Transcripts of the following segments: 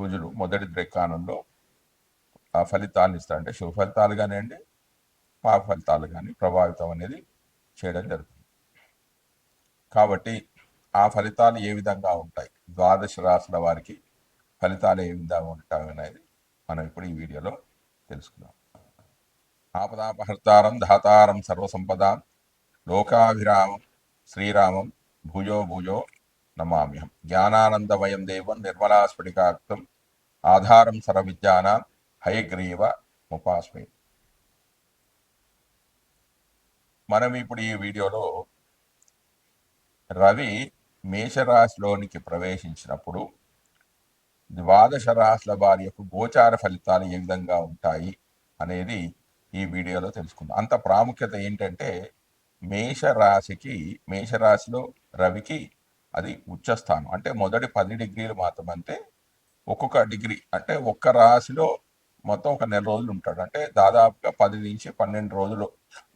పూజలు మొదటి ద్రెక్కానంలో ఆ ఫలితాలను ఇస్తారు అంటే శుభ ఫలితాలు కానివ్వండి పాప ఫలితాలు కానీ ప్రభావితం అనేది చేయడం జరుగుతుంది. కాబట్టి ఆ ఫలితాలు ఏ విధంగా ఉంటాయి? ద్వాదశ రాసుల వారికి ఫలితాలు ఏ విధంగా ఉంటాయి అనేది మనం ఇప్పుడు ఈ వీడియోలో తెలుసుకుందాం. ఆపదాపహర్తారం ధాతారం సర్వసంపద లోకాభిరామం శ్రీరామం భూజో భూజో నమామ్యహం. జ్ఞానానందమయం దేవం నిర్మలాస్ఫటికాక్తం ఆధారం సర్వవిద్యానాం హయగ్రీవ ఉపాస్మి మనం ఇప్పుడు ఈ వీడియోలో రవి మేషరాశిలోనికి ప్రవేశించినప్పుడు ద్వాదశ రాశుల వారి యొక్క గోచార ఫలితాలు ఏ విధంగా ఉంటాయి అనేది ఈ వీడియోలో తెలుసుకుందాం. అంత ప్రాముఖ్యత ఏంటంటే మేషరాశికి మేషరాశిలో రవికి అది ఉచ్చస్థానం. అంటే మొదటి పది డిగ్రీలు మాత్రమంటే ఒక్కొక్క డిగ్రీ అంటే ఒక్క రాశిలో మొత్తం ఒక నెల రోజులు ఉంటాడు. అంటే దాదాపుగా పది నుంచి పన్నెండు రోజులు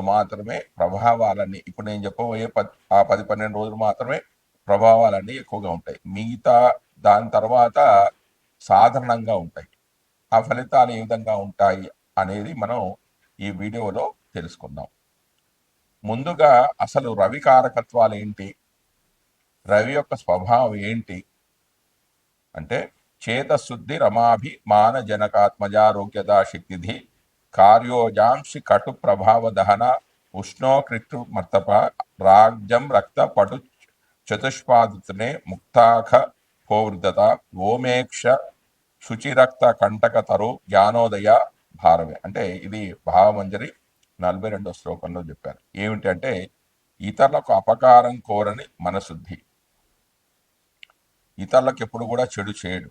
మాత్రమే ప్రభావాలన్నీ ఇప్పుడు నేను చెప్పబోయే పది ఆ పది పన్నెండు రోజులు మాత్రమే ప్రభావాలన్నీ ఎక్కువగా ఉంటాయి. మిగతా దాని తర్వాత సాధారణంగా ఉంటాయి. ఆ ఫలితాలు ఏ విధంగా ఉంటాయి అనేది మనం ఈ వీడియోలో తెలుసుకుందాం. ముందుగా అసలు రవి కారకత్వాలు ఏంటి? రవి యొక్క స్వభావం ఏంటి? అంటే చేతశుద్ధి రమాభి మాన శక్తిధి కార్యోజాంశి కటు ప్రభావ దహన ఉష్ణోకృతు మర్తప రాజ్యం రక్త పటు చతుష్పాదుతనే ముక్తాఖ పోవృద్ధత ఓమేక్ష శుచిరక్త కంటక తరు జ్ఞానోదయ భారవే. అంటే ఇది భావమంజరి నలభై రెండో శ్లోకంలో చెప్పారు. ఏమిటంటే ఇతరులకు అపకారం కోరని మనశుద్ధి. ఇతరులకు ఎప్పుడు కూడా చెడు చేయడు.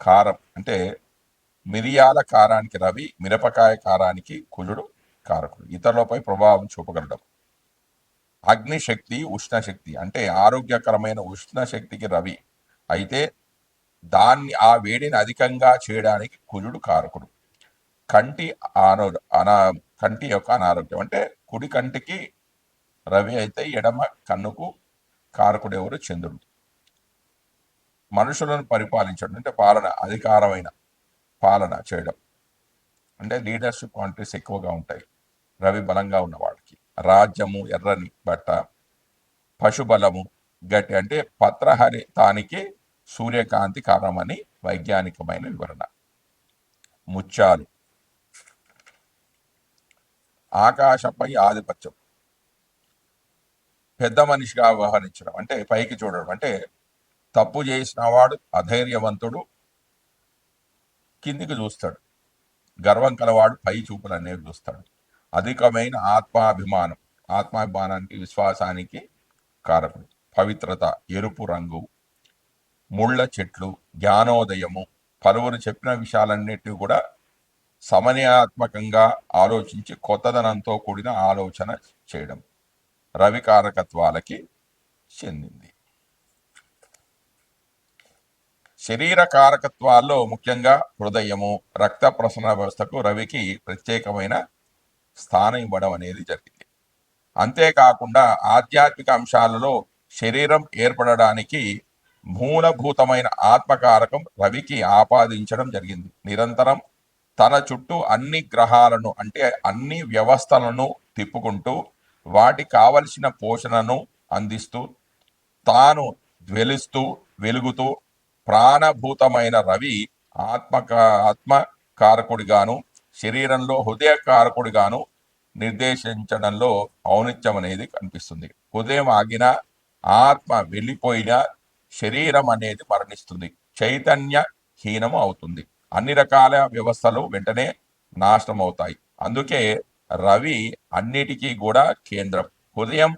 కారం అంటే మిరియాల కారానికి రవి మిరపకాయ కారానికి కుజుడు కారకుడు. ఇతరులపై ప్రభావం చూపగలడం. అగ్నిశక్తి ఉష్ణశక్తి అంటే ఆరోగ్యకరమైన ఉష్ణశక్తికి రవి. అయితే దాన్ని ఆ వేడిని అధికంగా చేయడానికి కుజుడు కారకుడు. కంటి ఆరో అనా కంటి యొక్క అనారోగ్యం. అంటే కుడి కంటికి రవి అయితే ఎడమ కన్నుకు కారకుడు ఎవరు? చంద్రుడు. మనుషులను పరిపాలించడం అంటే పాలన అధికారమైన పాలన చేయడం. అంటే లీడర్షిప్ క్వాంటిటీస్ ఎక్కువగా ఉంటాయి. రవి బలంగా ఉన్న వాడికి రాజ్యము ఎర్రని బట్ట పశుబలము గట్టి అంటే పత్రహరి తానికి సూర్యకాంతి కారణమని వైజ్ఞానికమైన వివరణ. ముత్యాలు. ఆకాశంపై ఆధిపత్యం. పెద్ద మనిషిగా వ్యవహరించడం అంటే పైకి చూడడం అంటే తప్పు చేసిన వాడు అధైర్యవంతుడు. కిందికి చూస్తాడు. గర్వం కలవాడు పై చూపులు అనేవి చూస్తాడు. అధికమైన ఆత్మాభిమానం ఆత్మాభిమానానికి విశ్వాసానికి కారకుడు. పవిత్రత ఎరుపు రంగు ముళ్ళ చెట్లు జ్ఞానోదయము పలువురు చెప్పిన విషయాలన్నింటినీ కూడా సమన్యాత్మకంగా ఆలోచించి కొత్తదనంతో కూడిన ఆలోచన చేయడం రవి కారకత్వాలకి చెందింది. శరీర కారకత్వాల్లో ముఖ్యంగా హృదయము రక్త ప్రసరణ వ్యవస్థకు రవికి ప్రత్యేకమైన స్థానం ఇవ్వడం అనేది జరిగింది. అంతేకాకుండా ఆధ్యాత్మిక అంశాలలో శరీరం ఏర్పడడానికి మూలభూతమైన ఆత్మకారకం రవికి ఆపాదించడం జరిగింది. నిరంతరం తన చుట్టూ అన్ని గ్రహాలను అంటే అన్ని వ్యవస్థలను తిప్పుకుంటూ వాటికి కావలసిన పోషణను అందిస్తూ తాను జ్వలిస్తూ వెలుగుతూ ప్రాణభూతమైన రవి ఆత్మక ఆత్మకారకుడిగాను శరీరంలో హృదయ కారకుడిగాను నిర్దేశించడంలో ఔనిత్యం అనేది కనిపిస్తుంది. హృదయం ఆగిన ఆత్మ వెళ్ళిపోయిన శరీరం అనేది మరణిస్తుంది. చైతన్య హీనం అవుతుంది. అన్ని రకాల వ్యవస్థలు వెంటనే నాశనం అవుతాయి అందుకే రవి అన్నిటికీ కూడా కేంద్రం. హృదయం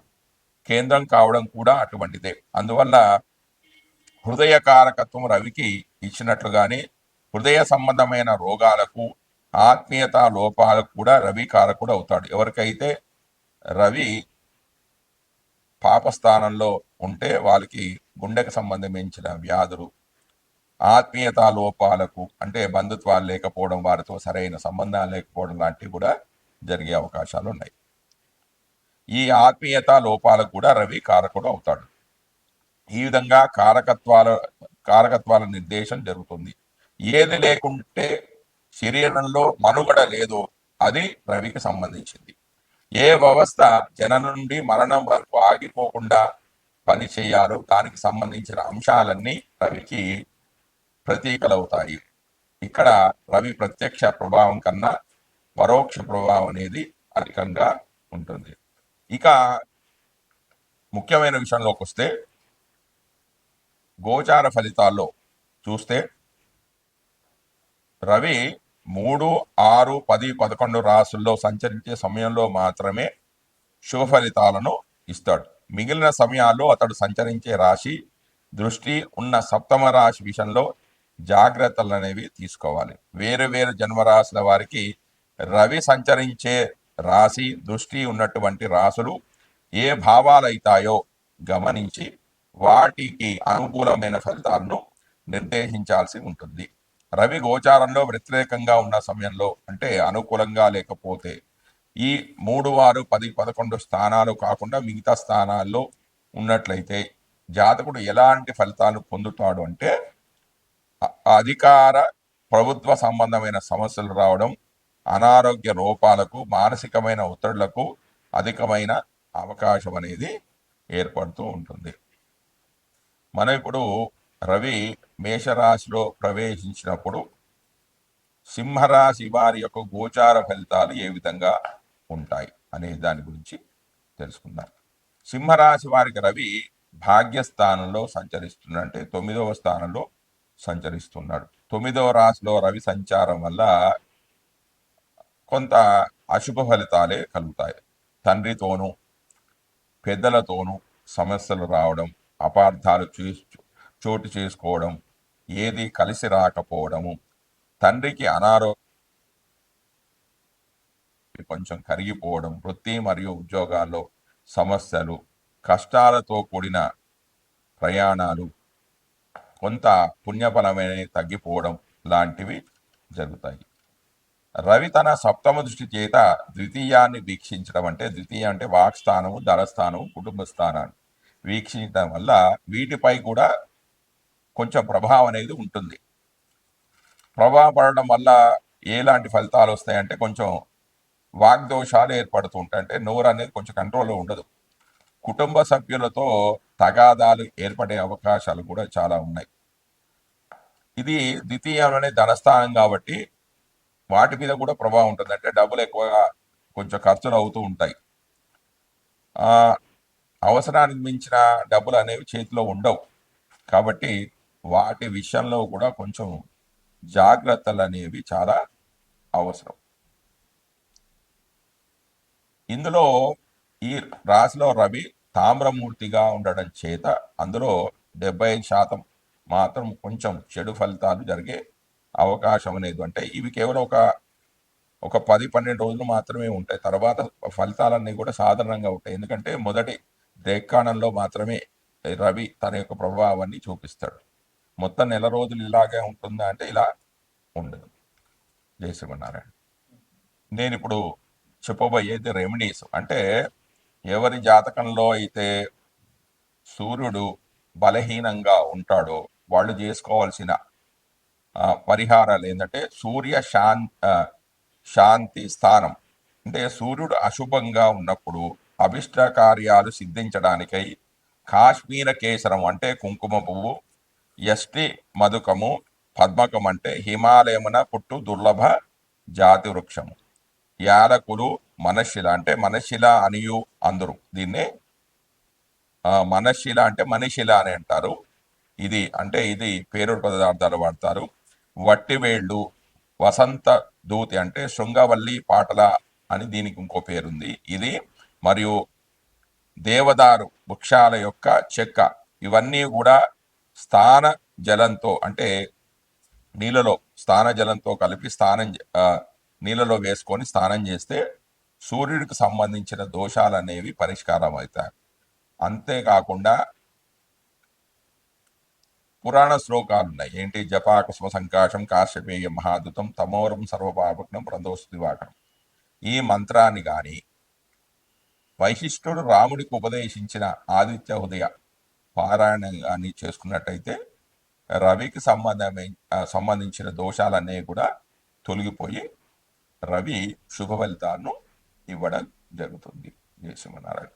కేంద్రం కావడం కూడా అటువంటిదే. అందువల్ల హృదయ కారకత్వం రవికి ఇచ్చినట్లుగానే హృదయ సంబంధమైన రోగాలకు ఆత్మీయత లోపాలకు కూడా రవి కారకుడు అవుతాడు. ఎవరికైతే రవి పాపస్థానంలో ఉంటే వాళ్ళకి గుండెకు సంబంధించిన వ్యాధులు ఆత్మీయత లోపాలకు అంటే బంధుత్వాలు లేకపోవడం వారితో సరైన సంబంధాలు లేకపోవడం లాంటివి కూడా జరిగే అవకాశాలు ఉన్నాయి. ఈ ఆత్మీయత లోపాలకు కూడా రవి కారకుడు అవుతాడు. ఈ విధంగా కారకత్వాల కారకత్వాల నిర్దేశం జరుగుతుంది. ఏది లేకుంటే శరీరంలో మనుగడ లేదో అది రవికి సంబంధించింది. ఏ వ్యవస్థ జనం నుండి మరణం వరకు ఆగిపోకుండా పని చేయాలో దానికి సంబంధించిన అంశాలన్నీ రవికి ప్రతీకలవుతాయి. ఇక్కడ రవి ప్రత్యక్ష ప్రభావం కన్నా పరోక్ష ప్రభావం అనేది అధికంగా ఉంటుంది. ఇక ముఖ్యమైన విషయంలోకి వస్తే గోచార ఫలితాల్లో చూస్తే రవి మూడు ఆరు పది పదకొండు రాసుల్లో సంచరించే సమయంలో మాత్రమే శుభ ఫలితాలను ఇస్తాడు. మిగిలిన సమయాల్లో అతడు సంచరించే రాశి దృష్టి ఉన్న సప్తమ రాశి విషయంలో జాగ్రత్తలు అనేవి తీసుకోవాలి. వేరు వేరు జన్మరాశుల వారికి రవి సంచరించే రాశి దృష్టి ఉన్నటువంటి రాసులు ఏ భావాలు అవుతాయో గమనించి వాటికి అనుకూలమైన ఫలితాలను నిర్దేశించాల్సి ఉంటుంది. రవి గోచారంలో వ్యతిరేకంగా ఉన్న సమయంలో అంటే అనుకూలంగా లేకపోతే ఈ మూడు వారు పది పదకొండు స్థానాలు కాకుండా మిగతా స్థానాల్లో ఉన్నట్లయితే జాతకుడు ఎలాంటి ఫలితాలు పొందుతాడు అంటే అధికార ప్రభుత్వ సంబంధమైన సమస్యలు రావడం అనారోగ్య లోపాలకు మానసికమైన ఒత్తిడులకు అధికమైన అవకాశం అనేది ఏర్పడుతూ ఉంటుంది. మనం ఇప్పుడు రవి మేషరాశిలో ప్రవేశించినప్పుడు సింహరాశి వారి యొక్క గోచార ఫలితాలు ఏ విధంగా ఉంటాయి అనే దాని గురించి తెలుసుకుందాం. సింహరాశి వారికి రవి భాగ్యస్థానంలో సంచరిస్తున్నాడంటే తొమ్మిదవ స్థానంలో సంచరిస్తున్నాడు. తొమ్మిదవ రాశిలో రవి సంచారం వల్ల కొంత అశుభ ఫలితాలే కలుగుతాయి. తండ్రితోనూ పెద్దలతోనూ సమస్యలు రావడం అపార్థాలు చూ- చోటు చేసుకోవడం ఏది కలిసి రాకపోవడము తండ్రికి అనారోగ్యం కొంచెం కరిగిపోవడం వృత్తి మరియు ఉద్యోగాల్లో సమస్యలు కష్టాలతో కూడిన ప్రయాణాలు కొంత పుణ్యఫలమైన తగ్గిపోవడం లాంటివి జరుగుతాయి. రవి తన సప్తమ దృష్టి చేత ద్వితీయాన్ని వీక్షించడం అంటే ద్వితీయ అంటే వాక్స్థానము ధనస్థానము కుటుంబ స్థానాన్ని వీక్షించడం వల్ల వీటిపై కూడా కొంచెం ప్రభావం అనేది ఉంటుంది. ప్రభావం పడడం వల్ల ఎలాంటి ఫలితాలు వస్తాయంటే కొంచెం వాగ్దోషాలు ఏర్పడుతూ ఉంటాయి. అంటే నోరు అనేది కొంచెం కంట్రోల్లో ఉండదు. కుటుంబ సభ్యులతో తగాదాలు ఏర్పడే అవకాశాలు కూడా చాలా ఉన్నాయి. ఇది ద్వితీయంలోనే ధనస్థానం కాబట్టి వాటి మీద కూడా ప్రభావం ఉంటుంది. అంటే డబ్బులు ఎక్కువగా కొంచెం ఖర్చులు అవుతూ ఉంటాయి. అవసరానికి మించిన డబ్బులు అనేవి చేతిలో ఉండవు. కాబట్టి వాటి విషయంలో కూడా కొంచెం జాగ్రత్తలు అనేవి చాలా అవసరం. ఇందులో ఈ రాశిలో రవి తామ్రమూర్తిగా ఉండడం చేత అందులో డెబ్బై శాతం మాత్రం కొంచెం చెడు ఫలితాలు జరిగే అవకాశం అనేది అంటే ఇవి కేవలం ఒక ఒక పది పన్నెండు రోజులు మాత్రమే ఉంటాయి. తర్వాత ఫలితాలన్నీ కూడా సాధారణంగా ఉంటాయి. ఎందుకంటే మొదటి దేక్కాణంలో మాత్రమే రవి తన యొక్క ప్రభావాన్ని చూపిస్తాడు. మొత్తం నెల రోజులు ఇలాగే ఉంటుందా అంటే ఇలా ఉండదు. జయ శ్రీమన్నారాయణ. నేను ఇప్పుడు చెప్పబోయేది రెమెడీస్. అంటే ఎవరి జాతకంలో అయితే సూర్యుడు బలహీనంగా ఉంటాడో వాళ్ళు చేసుకోవాల్సిన పరిహారాలు ఏంటంటే సూర్య శాం శాంతి స్థానం. అంటే సూర్యుడు అశుభంగా ఉన్నప్పుడు అభిష్ట కార్యాలు సిద్ధించడానికై కాశ్మీర కేసరం అంటే కుంకుమ పువ్వు ఎస్టి మధుకము పద్మకం అంటే హిమాలయమున పుట్టు దుర్లభ జాతి వృక్షము. యాలకులు మనశిల అంటే మనశిల అనియు అందరు. దీన్ని మనశిల అంటే మనిషిల అని అంటారు. ఇది అంటే ఇది పేరు పదార్థాలు వాడతారు. వట్టివేళ్ళు వసంత దూతి అంటే శృంగవల్లి పాటల అని దీనికి ఇంకో పేరుంది. ఇది మరియు దేవదారు వృక్షాల యొక్క చెక్క. ఇవన్నీ కూడా స్థాన జలంతో అంటే నీళ్ళలో స్నాన జలంతో కలిపి స్నానం నీళ్ళలో వేసుకొని స్నానం చేస్తే సూర్యుడికి సంబంధించిన దోషాలు అనేవి పరిష్కారం అవుతాయి అంతేకాకుండా పురాణ శ్లోకాలు ఉన్నాయి. ఏంటి? జపాకుస్మ సంకాశం కాశ్యపేయ మహాదుతం తమోరం సర్వపాపగ్నం ప్రదోష దివాకరం. ఈ మంత్రాన్ని కానీ వైశిష్ఠుడు రాముడికి ఉపదేశించిన ఆదిత్య ఉదయ పారాయణ కానీ చేసుకున్నట్టయితే రవికి సంబంధమైన సంబంధించిన దోషాలన్నీ కూడా తొలగిపోయి రవి శుభ ఫలితాలను ఇవ్వడం జరుగుతుంది. జయ సింహనారాయణ